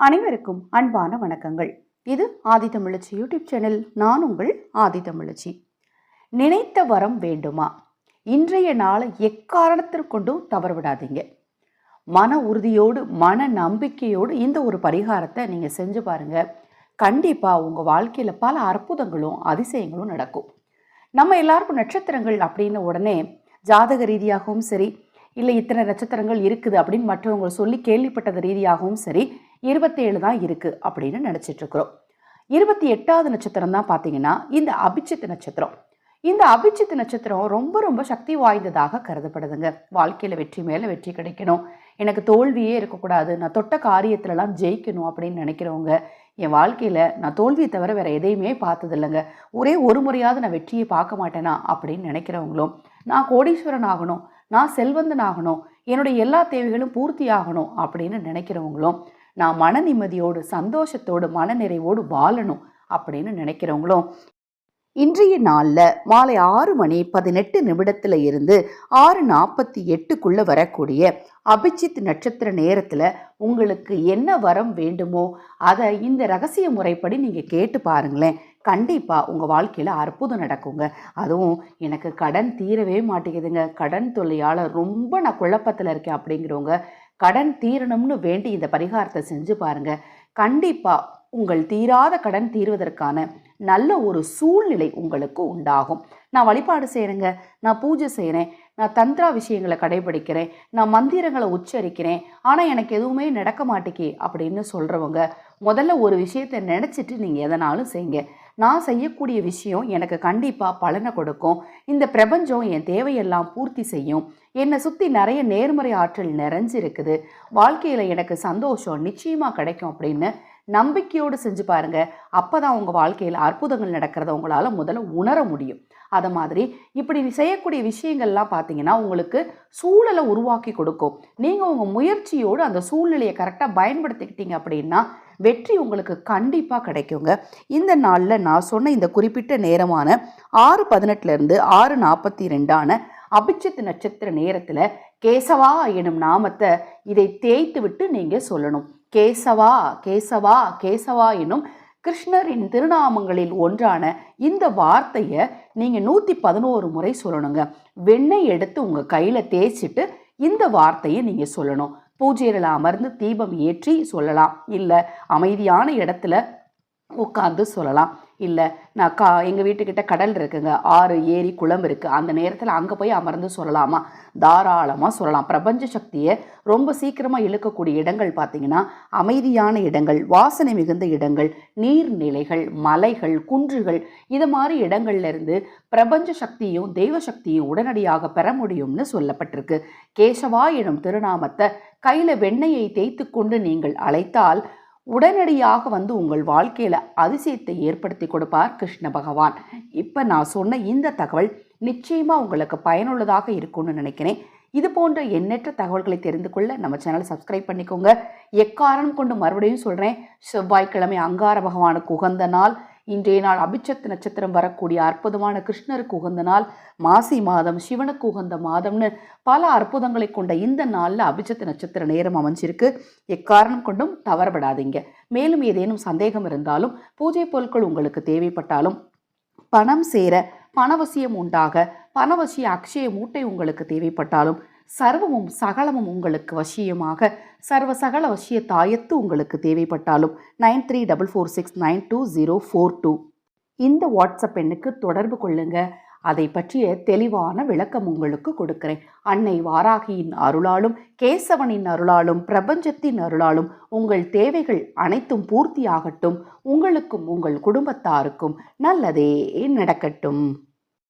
அனைவருக்கும் அன்பான வணக்கங்கள். இது ஆதி தமிழச்சி யூடியூப் சேனல். நான் உங்கள் ஆதி தமிழச்சி. நினைத்த வரம் வேண்டுமா? இன்றைய நாளை எக்காரணத்திற்கொண்டும் தவறு விடாதீங்க மன உறுதியோடு மன நம்பிக்கையோடு இந்த ஒரு பரிகாரத்தை நீங்கள் செஞ்சு பாருங்க. கண்டிப்பாக உங்கள் வாழ்க்கையில் பல அற்புதங்களும் அதிசயங்களும் நடக்கும். நம்ம எல்லாருக்கும் நட்சத்திரங்கள் அப்படின்னு உடனே ஜாதக ரீதியாகவும் சரி இல்லை இத்தனை நட்சத்திரங்கள் இருக்குது அப்படின்னு மற்றவங்க சொல்லி கேள்விப்பட்டது ரீதியாகவும் சரி இருபத்தேழு தான் இருக்குது அப்படின்னு நினச்சிட்டு இருக்கிறோம். இருபத்தி எட்டாவது நட்சத்திரம் தான் பார்த்தீங்கன்னா இந்த அபிச்சித் நட்சத்திரம். இந்த அபிச்சித் நட்சத்திரம் ரொம்ப ரொம்ப சக்தி வாய்ந்ததாக கருதப்படுதுங்க. வாழ்க்கையில் வெற்றி மேலே வெற்றி கிடைக்கணும். எனக்கு தோல்வியே இருக்கக்கூடாது. நான் தொட்ட காரியத்துலலாம் ஜெயிக்கணும் அப்படின்னு நினைக்கிறவங்க என் வாழ்க்கையில் நான் தோல்வியை தவிர வேறு எதையுமே பார்த்ததில்லைங்க. ஒரே ஒரு முறையாவது நான் வெற்றியை பார்க்க மாட்டேனா அப்படின்னு நினைக்கிறவங்களும் நான் கோடீஸ்வரன் ஆகணும் நான் செல்வந்தன் ஆகணும் என்னுடைய எல்லா தேவைகளும் பூர்த்தி ஆகணும் அப்படின்னு நினைக்கிறவங்களும் நான் மன நிம்மதியோடு சந்தோஷத்தோடு மனநிறைவோடு வாழணும் அப்படின்னு நினைக்கிறவங்களும் இன்றைய நாளில் மாலை ஆறு மணி பதினெட்டு நிமிடத்தில் இருந்து ஆறு நாற்பத்தி எட்டுக்குள்ளே வரக்கூடிய அபிஜித் நட்சத்திர நேரத்தில் உங்களுக்கு என்ன வரம் வேண்டுமோ அதை இந்த ரகசிய முறைப்படி நீங்கள் கேட்டு பாருங்களேன். கண்டிப்பாக உங்கள் வாழ்க்கையில் அற்புதம் நடக்குங்க. அதுவும் எனக்கு கடன் தீரவே மாட்டேங்குதுங்க. கடன் தொல்லையால் ரொம்ப நான் குழப்பத்தில் இருக்கேன் அப்படிங்கிறவங்க கடன் தீரணும்னு வேண்டி இந்த பரிகாரத்தை செஞ்சு பாருங்க. கண்டிப்பாக உங்கள் தீராத கடன் தீர்வதற்கான நல்ல ஒரு சூழ்நிலை உங்களுக்கு உண்டாகும். நான் வழிபாடு செய்கிறேங்க நான் பூஜை செய்கிறேன் நான் தந்திரா விஷயங்களை கடைபிடிக்கிறேன். நான் மந்திரங்களை உச்சரிக்கிறேன். ஆனால் எனக்கு எதுவுமே நடக்க மாட்டேக்கி அப்படின்னு சொல்கிறவங்க முதல்ல ஒரு விஷயத்தை நினச்சிட்டு நீங்கள் எதனாலும் செய்யுங்க. நான் செய்யக்கூடிய விஷயம் எனக்கு கண்டிப்பாக பலனை கொடுக்கும். இந்த பிரபஞ்சம் என் தேவையெல்லாம் பூர்த்தி செய்யும். என்னை சுற்றி நிறைய நேர்மறை ஆற்றல் நிறைஞ்சிருக்குது. வாழ்க்கையில் எனக்கு சந்தோஷம் நிச்சயமாக கிடைக்கும் அப்படின்னு நம்பிக்கையோடு செஞ்சு பாருங்கள் அப்போ தான் உங்கள் வாழ்க்கையில் அற்புதங்கள் நடக்கிறத உங்களால் முதல்ல உணர முடியும். அதை மாதிரி இப்படி செய்யக்கூடிய விஷயங்கள்லாம் பார்த்தீங்கன்னா உங்களுக்கு சூழலை உருவாக்கி கொடுக்கும். நீங்கள் உங்கள் முயற்சியோடு அந்த சூழ்நிலையை கரெக்டாக பயன்படுத்திக்கிட்டீங்க அப்படின்னா வெற்றி உங்களுக்கு கண்டிப்பாக கிடைக்குங்க. இந்த நாளில் நான் சொன்ன இந்த குறிப்பிட்ட நேரமான ஆறு பதினெட்டுலேருந்து ஆறு நாற்பத்தி ரெண்டான அபிச்சித் நட்சத்திர நேரத்தில் கேசவா எனும் நாமத்தை இதை தேய்த்து விட்டு நீங்கள் சொல்லணும். கேசவா கேசவா கேசவா எனும் கிருஷ்ணரின் திருநாமங்களில் ஒன்றான இந்த வார்த்தையை நீங்கள் நூற்றி பதினோரு முறை சொல்லணுங்க. வெண்ணெய் எடுத்து உங்கள் கையில் தேய்ச்சிட்டு இந்த வார்த்தையை நீங்கள் சொல்லணும். பூஜையில் அமர்ந்து தீபம் ஏற்றி சொல்லலாம். இல்லை அமைதியான இடத்துல உட்காந்து சொல்லலாம். இல்லை நான் கா எங்கள் வீட்டுக்கிட்ட கடல் இருக்குங்க. ஆறு ஏரி குளம் இருக்குது அந்த நேரத்தில் அங்கே போய் அமர்ந்து சொல்லலாமா? தாராளமாக சொல்லலாம். பிரபஞ்ச சக்தியை ரொம்ப சீக்கிரமாக இழுக்கக்கூடிய இடங்கள் பார்த்திங்கன்னா அமைதியான இடங்கள் வாசனை மிகுந்த இடங்கள் நீர்நிலைகள் மலைகள் குன்றுகள் இது மாதிரி இடங்கள்லேருந்து பிரபஞ்ச சக்தியும் தெய்வ சக்தியும் உடனடியாக பெற முடியும்னு சொல்லப்பட்டிருக்கு. கேசவா எனும் திருநாமத்தை கையில் வெண்ணெயை தேய்த்து கொண்டு நீங்கள் அழைத்தால் உடனடியாக வந்து உங்கள் வாழ்க்கையில் அதிசயத்தை ஏற்படுத்தி கொடுப்பார் கிருஷ்ண பகவான். இப்போ நான் சொன்ன இந்த தகவல் நிச்சயமாக உங்களுக்கு பயனுள்ளதாக இருக்கும்னு நினைக்கிறேன். இது போன்ற எண்ணற்ற தகவல்களை தெரிந்து கொள்ள நம்ம சேனலை சப்ஸ்கிரைப் பண்ணிக்கோங்க. எக்காரணம் கொண்டு மறுபடியும் சொல்கிறேன் செவ்வாய்க்கிழமை அங்கார பகவானுக்கு உகந்த நாள். இன்றைய நாள் அபிச்சத் நட்சத்திரம் வரக்கூடிய அற்புதமான கிருஷ்ணருக்கு உகந்த நாள் மாசி மாதம் சிவனுக்கு உகந்த மாதம்னு பல அற்புதங்களை கொண்ட இந்த நாளில் அபிச்சத் நட்சத்திர நேரம் அமைஞ்சிருக்கு. எக்காரணம் கொண்டும் தவறப்படாதீங்க. மேலும் ஏதேனும் சந்தேகம் இருந்தாலும் பூஜை பொருட்கள் உங்களுக்கு தேவைப்பட்டாலும் பணம் சேர பணவசியம் உண்டாக பணவசிய அக்ஷய மூட்டை உங்களுக்கு தேவைப்பட்டாலும் சர்வமும் சகலமும் உங்களுக்கு வசியமாக. சர்வ சகல வசிய தாயத்து உங்களுக்கு தேவைப்பட்டாலும் nine three double four six nine two zero four two. இந்த வாட்ஸ்அப் எண்ணுக்கு தொடர்பு கொள்ளுங்க. அதை பற்றிய தெளிவான விளக்கம் உங்களுக்கு கொடுக்கிறேன். அன்னை வாராகியின் அருளாலும் கேசவனின் அருளாலும் பிரபஞ்சத்தின் அருளாலும் உங்கள் தேவைகள் அனைத்தும் பூர்த்தியாகட்டும். உங்களுக்கும் உங்கள் குடும்பத்தாருக்கும் நல்லதே நடக்கட்டும்.